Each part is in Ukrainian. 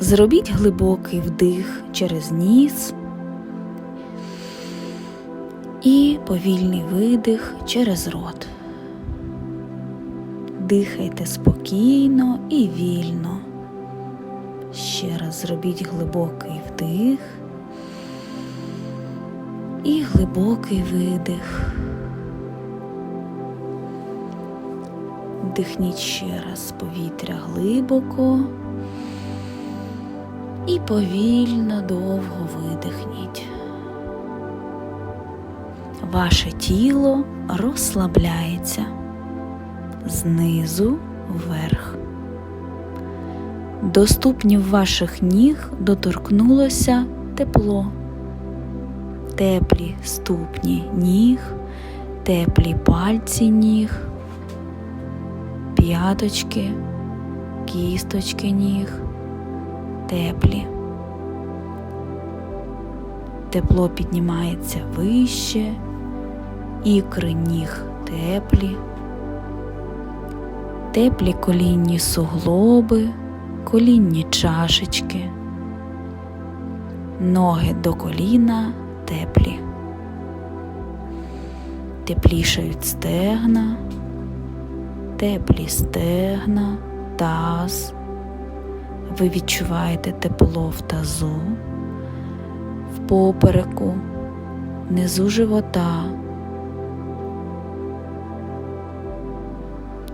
Зробіть глибокий вдих через ніс і повільний видих через рот. Дихайте спокійно і вільно. Ще раз зробіть глибокий вдих і глибокий видих. Вдихніть ще раз повітря глибоко і повільно довго видихніть. Ваше тіло розслабляється знизу вверх. До ступнів ваших ніг доторкнулося тепло, теплі ступні ніг, теплі пальці ніг, п'яточки, кісточки ніг, теплі. Тепло піднімається вище, ікри ніг теплі, теплі колінні суглоби, колінні чашечки, ноги до коліна теплі, теплішають стегна, теплі стегна, таз. Ви відчуваєте тепло в тазу, в попереку, внизу живота.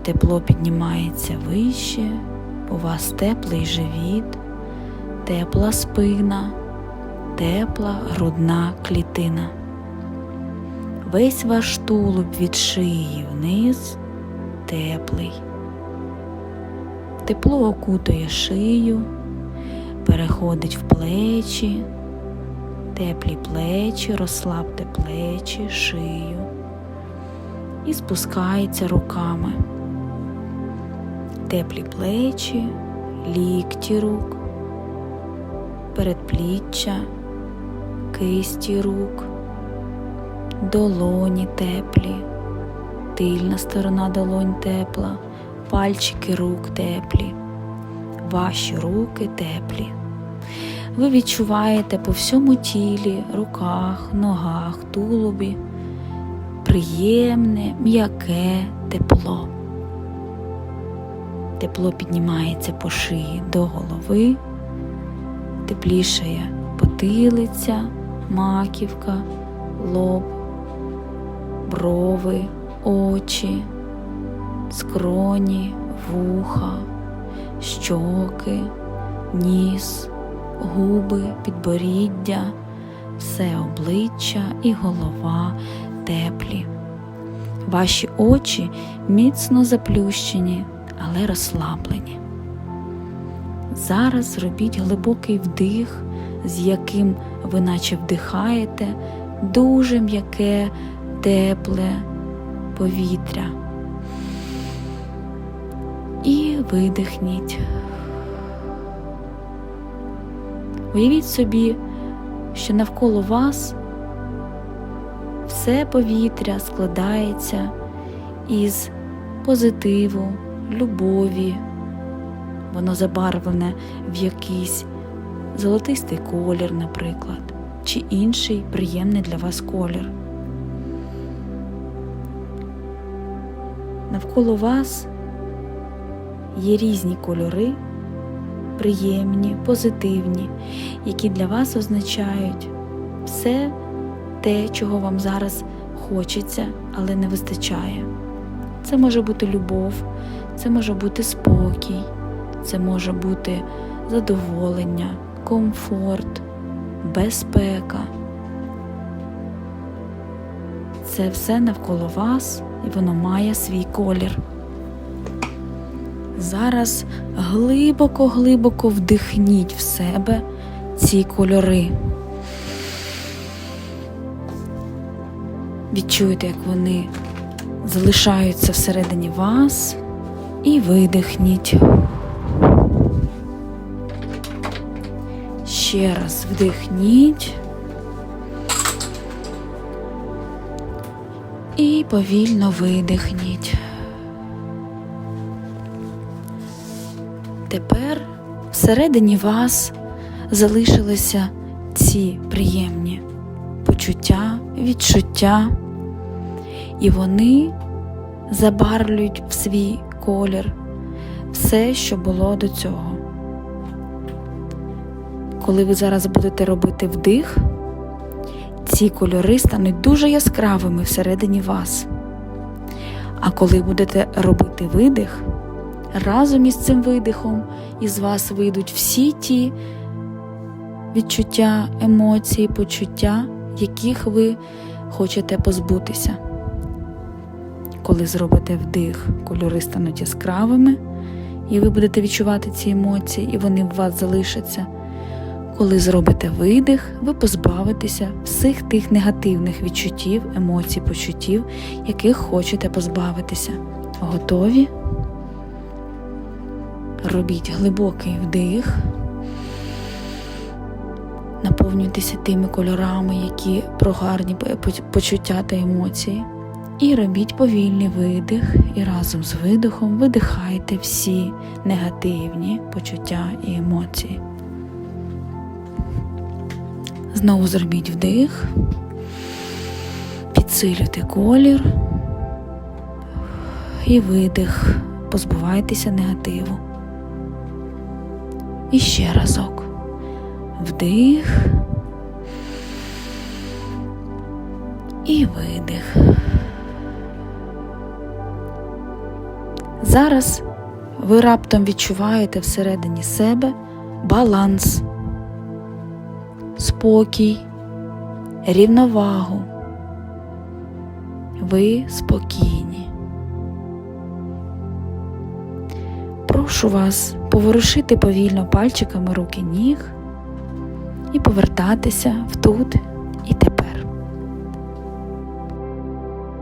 Тепло піднімається вище, у вас теплий живіт, тепла спина, тепла грудна клітина. Весь ваш тулуб від шиї вниз теплий. Тепло окутує шию, переходить в плечі, теплі плечі, розслабте плечі, шию. І спускається руками. Теплі плечі, лікті рук, передпліччя, кисті рук, долоні теплі, тильна сторона долонь тепла, пальчики рук теплі, ваші руки теплі. Ви відчуваєте по всьому тілі, руках, ногах, тулубі приємне, м'яке тепло. Тепло піднімається по шиї до голови, теплішає потилиця, маківка, лоб, брови, очі, скроні, вуха, щоки, ніс, губи, підборіддя, все обличчя і голова теплі. Ваші очі міцно заплющені але розслаблені. Зараз зробіть глибокий вдих, з яким ви наче вдихаєте дуже м'яке, тепле повітря. І видихніть. Уявіть собі, що навколо вас все повітря складається із позитиву, любові, воно забарвлене в якийсь золотистий колір, наприклад, чи інший приємний для вас колір. Навколо вас є різні кольори, приємні, позитивні, які для вас означають все те, чого вам зараз хочеться, але не вистачає. Це може бути любов, це може бути спокій, це може бути задоволення, комфорт, безпека. Це все навколо вас і воно має свій колір. Зараз глибоко-глибоко вдихніть в себе ці кольори. Відчуйте, як вони залишаються всередині вас і видихніть. Ще раз вдихніть і повільно видихніть. Тепер всередині вас залишилися ці приємні почуття, відчуття, і вони забарвлюють в свій колір все, що було до цього. Коли ви зараз будете робити вдих, ці кольори стануть дуже яскравими всередині вас. А коли будете робити видих, разом із цим видихом із вас вийдуть всі ті відчуття, емоції, почуття, яких ви хочете позбутися. Коли зробите вдих, кольори стануть яскравими, і ви будете відчувати ці емоції, і вони в вас залишаться. Коли зробите видих, ви позбавитеся всіх тих негативних відчуттів, емоцій, почуттів, яких хочете позбавитися. Готові? Робіть глибокий вдих, наповнюйтеся тими кольорами, які про гарні почуття та емоції. І робіть повільний видих, і разом з видихом видихайте всі негативні почуття і емоції. Знову зробіть вдих, підсилюйте колір і видих, позбувайтеся негативу. І ще разок. Вдих і видих. Зараз ви раптом відчуваєте всередині себе баланс, спокій, рівновагу. Ви спокійні. Прошу вас поворушити повільно пальчиками руки ніг і повертатися в тут і тепер.